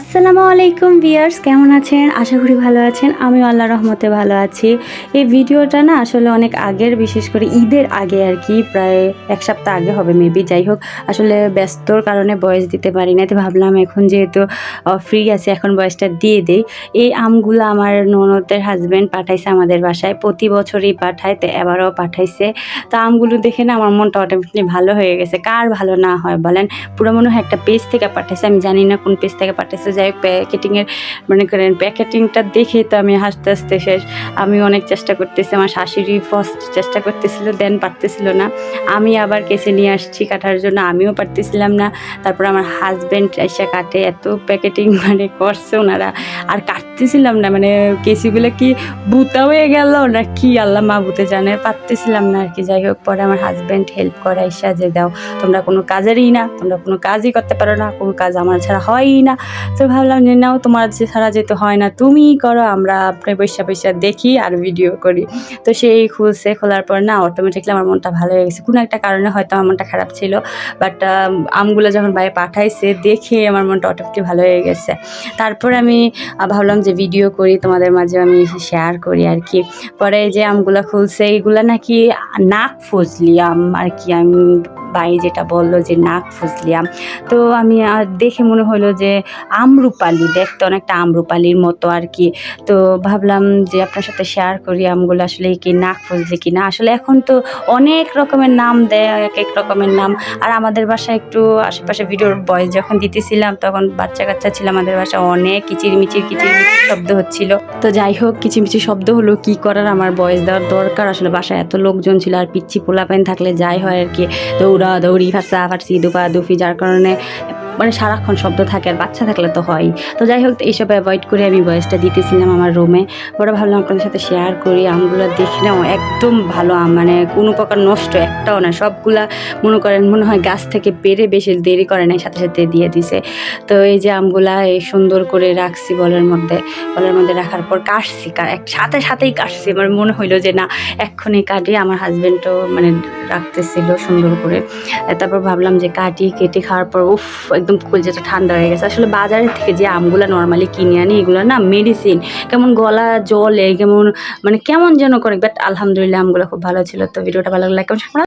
আসসালামু আলাইকুম ভিয়ার্স কেমন আছেন? আশা করি ভালো আছেন। আমি আল্লাহ রহমতে ভালো আছি। এই ভিডিওটা না আসলে অনেক আগের, বিশেষ করে ঈদের আগে আর কি, প্রায় এক সপ্তাহ আগে হবে মেবি যাই হোক। আসলে ব্যস্তর কারণে বয়স দিতে পারি না তো ভাবলাম এখন যেহেতু ফ্রি আছে, এখন বয়সটা দিয়ে দেই। এই আমগুলো আমার ননদের হাজব্যান্ড পাঠাইছে আমাদের বাসায়, প্রতি বছরই পাঠায়, তো এবারও পাঠাইছে। তো আমগুলো দেখে না আমার মনটা অটোমেটিকলি ভালো হয়ে গেছে। কার ভালো না হয়, বলেন? পুরো মনে হয় একটা পেজ থেকে পাঠাইছে, আমি জানি না কোন পেজ থেকে পাঠাইছে যাই হোক প্যাকেটিংয়ের, মনে করেন প্যাকেটিংটা দেখে তো আমি হাসতে হাসতে শেষ। আমি অনেক চেষ্টা করতেছি, আমার শাশুড়ি ফার্স্ট চেষ্টা করতেছিল দেন পারতেছিল না। আমি আবার কেসে নিয়ে আসছি কাটার জন্য, আমিও পারতেছিলাম না। তারপর আমার হাজব্যান্ড এসে কাটে, এত প্যাকেটিং মানে করছে ওনারা। আর কাটতেছিলাম না মানে কেসিগুলো কি, বুতা হয়ে গেল না কি আল্লাহ মা বুতে জানে, পারতেছিলাম না আর কি। যাই হোক, পরে আমার হাজব্যান্ড হেল্প করে এসে যে দাও। তোমরা কোনো কাজেরই না, তোমরা কোনো কাজই করতে পারো না, কোনো কাজ আমার ছাড়া হয়ই না। তো ভাবলাম যে, নাও, তোমার ছাড়া যেতে হয় না, তুমিই করো, আমরা বৈশা বৈশা দেখি আর ভিডিও করি। তো সেই খুলছে, খোলার পর না অটোমেটিকলি আমার মনটা ভালো হয়ে গেছে। কোনো একটা কারণে হয়তো আমার মনটা খারাপ ছিল বাট আমগুলো যখন বাইরে পাঠাইছে, দেখে আমার মনটা অটোমেটিক ভালো হয়ে গেছে। তারপর আমি ভাবলাম যে ভিডিও করি, তোমাদের মাঝে আমি শেয়ার করি আর কি। পরে যে আমগুলো খুলছে এইগুলো নাকি নাক ফজলি আম আর কি, আমি বাই যেটা বলল যে নাক ফজলি আম তো আমি আর দেখে মনে হলো যে আমরুপালি, দেখতে অনেকটা আমরুপালির মতো আর কি। তো ভাবলাম যে আপনার সাথে শেয়ার করি, আমগুলো আসলে কি নাক ফজলি কি না আসলে এখন তো অনেক রকমের নাম দেয় এক এক রকমের নাম। আর আমাদের বাসায় একটু আশেপাশে ভিডিওর বয়স যখন দিতেছিলাম, তখন বাচ্চা কাচ্চা ছিল, আমাদের বাসায় অনেক কিচিরমিচির কিচিরমিচির শব্দ হচ্ছিল। তো যাই হোক, কিচিরমিচির শব্দ হলো কি করার আমার বয়স দেওয়ার দরকার। আসলে বাসায় এত লোকজন ছিল আর পিচ্ছি পোলাপাইন থাকলে যাই হয় আর কি। দৌড়া দৌড়ি ফাঁসা ফাঁসি দুপা দুফি যার কারণে মানে সারাক্ষণ শব্দ থাকে আর বাচ্চা থাকলে তো হয়। তো যাই হোক, এইসব অ্যাভয়েড করে আমি ভয়েসটা দিতেছিলাম আমার রুমে পরে ভাবলাম আপনাদের সাথে শেয়ার করি, আমগুলো দেখি না একদম ভালো আম মানে কোনো প্রকার নষ্ট একটাও না, সবগুলা মনে করেন মনে হয় গাছ থেকে পেরে বেশি দেরি করে নাই, সাথে সাথে দিয়ে দিছে। তো এই যে আমগুলা এই সুন্দর করে রাখছি বলের মধ্যে বলের মধ্যে রাখার পর কাটছি এক, সাথে সাথেই কাটছি। আমার মনে হইল যে না, এক্ষুনি কাটি, আমার হাজব্যান্ডও মানে রাখতেছিল সুন্দর করে। তারপর ভাবলাম যে কাটি, কেটে খাওয়ার পর, উফ একদম কলজাটা ঠান্ডা হয়ে গেছে। আসলে বাজারের থেকে যে আমগুলো নর্মালি কিনে আনি, এগুলো না মেডিসিন কেমন গলা, জলে, কেমন মানে কেমন যেন করে বাট আলহামদুলিল্লাহ আমগুলো খুব ভালো ছিল। তো ভিডিওটা ভালো লাগলে কেমন